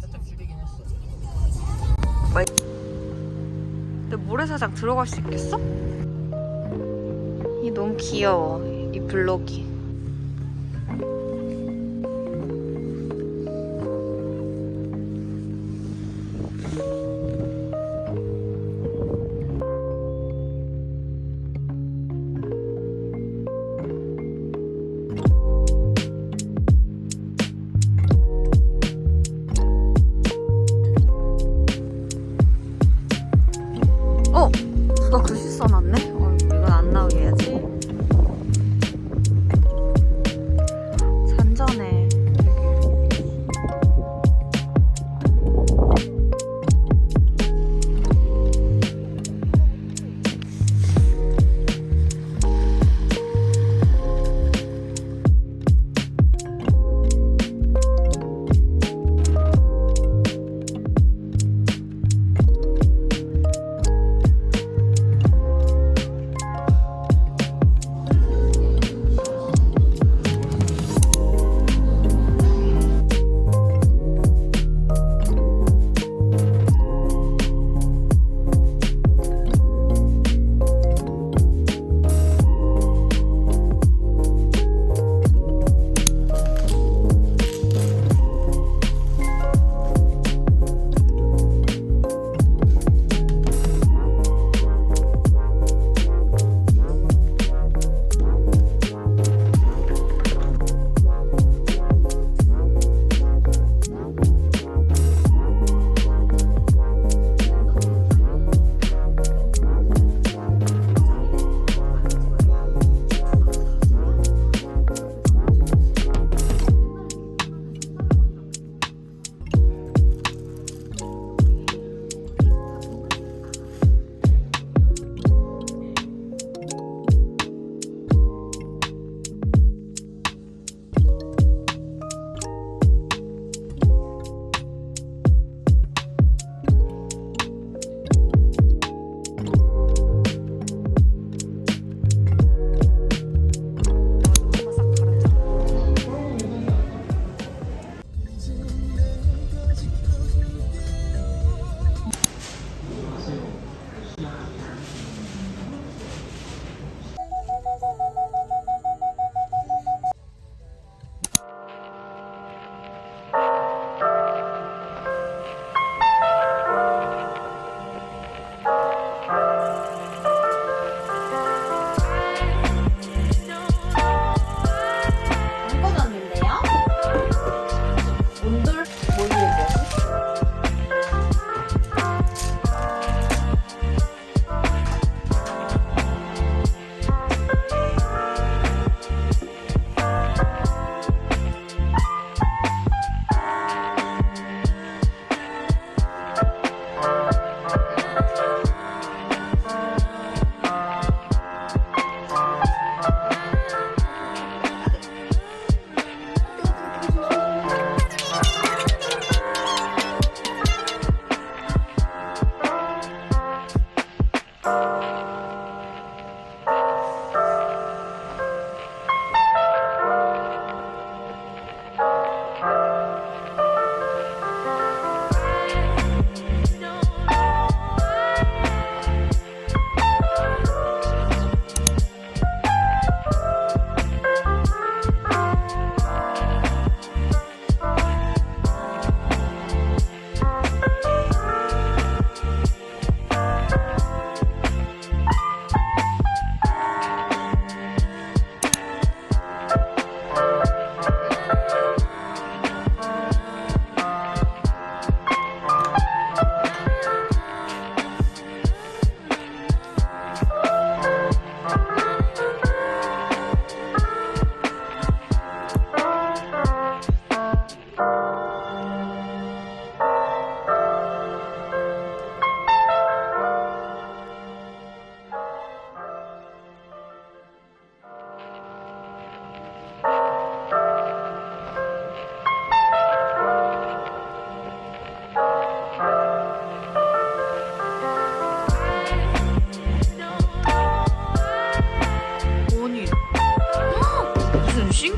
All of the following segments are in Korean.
살짝 줄이긴 했어. 근데 모래사장 들어갈 수 있겠어? 이 너무 귀여워. 이 블록이.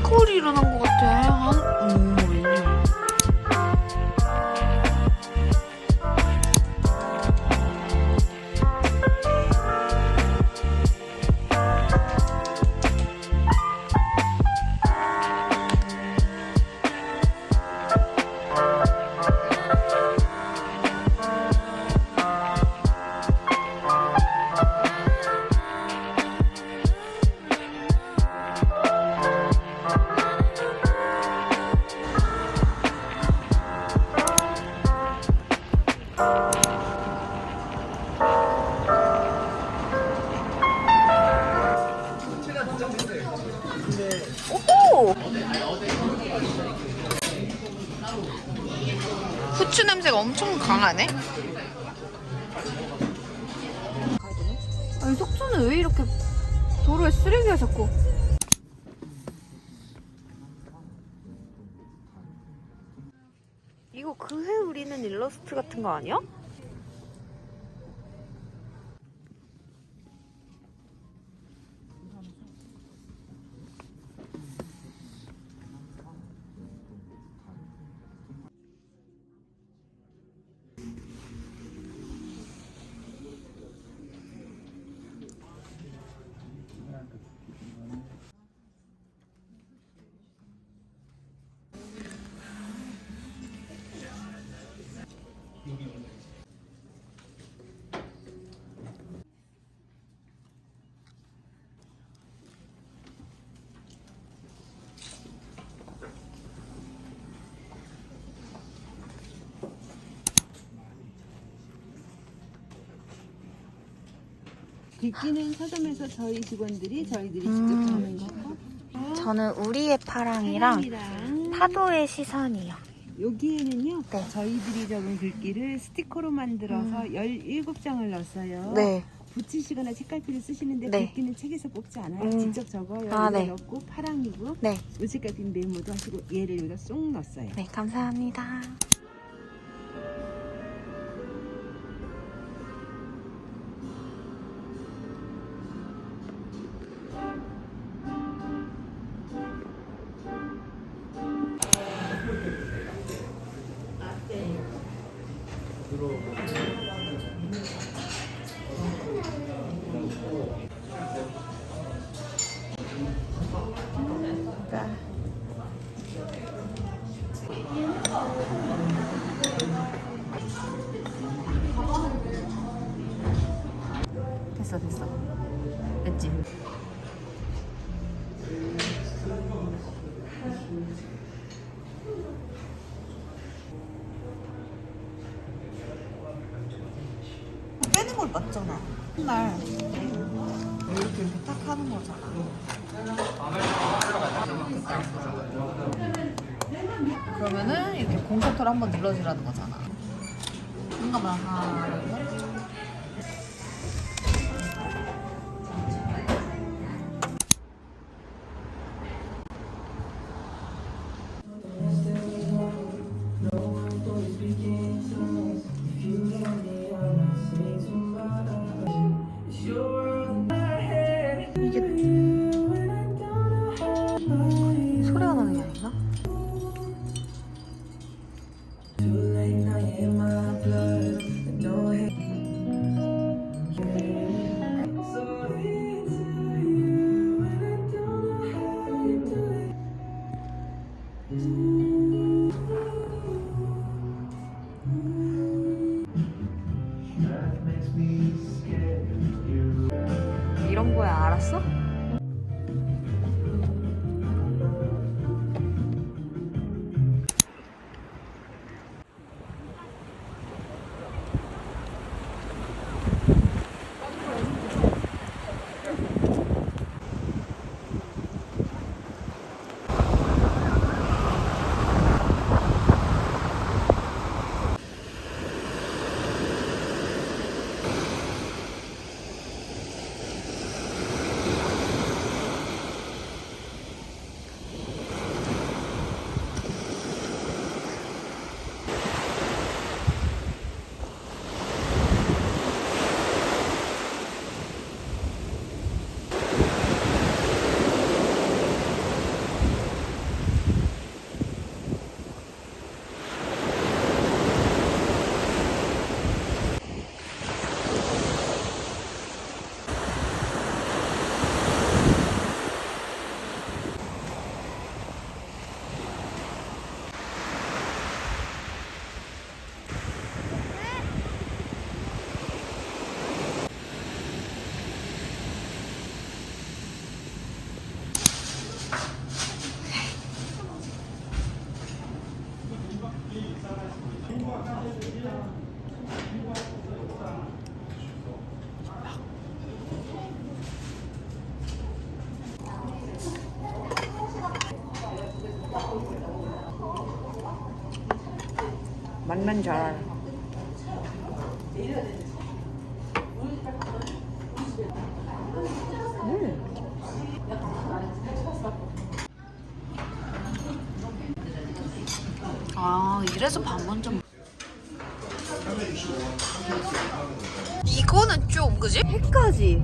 싱크홀이 일어난 것 같아. 후추 냄새가 엄청 강하네. 아니 속초는 왜 이렇게 도로에 쓰레기가 자꾸 이거 그해 우리는 일러스트 같은 거 아니야? 긁기는 서점에서 저희 직원들이 저희들이 직접 음. 하는 거고 저는 우리의 파랑이랑 사람이랑 파도의 시선이요. 여기에는요 네. 저희들이 적은 글귀를 스티커로 만들어서 17장을 넣었어요 네. 붙이시거나 책갈피를 쓰시는데 네. 글귀는 책에서 뽑지 않아요 음. 직접 적어요 아, 네. 넣고 파랑이고 네. 우측갈피 메모도 하시고 얘를 여기다 쏙 넣었어요 네, 감사합니다. 됐어 됐어 됐지 빼는 걸 맞잖아. 맨날 이렇게 이렇게 딱 하는 거잖아. 그러면은 이렇게 공컨트롤 한번 눌러주라는 거잖아. 잠깐만 하나, 둘, 이런 거야 알았어? 맛만 잘 알아. 아 이래서 밥 먼저 먹- 이거는 좀 그지? 해까지.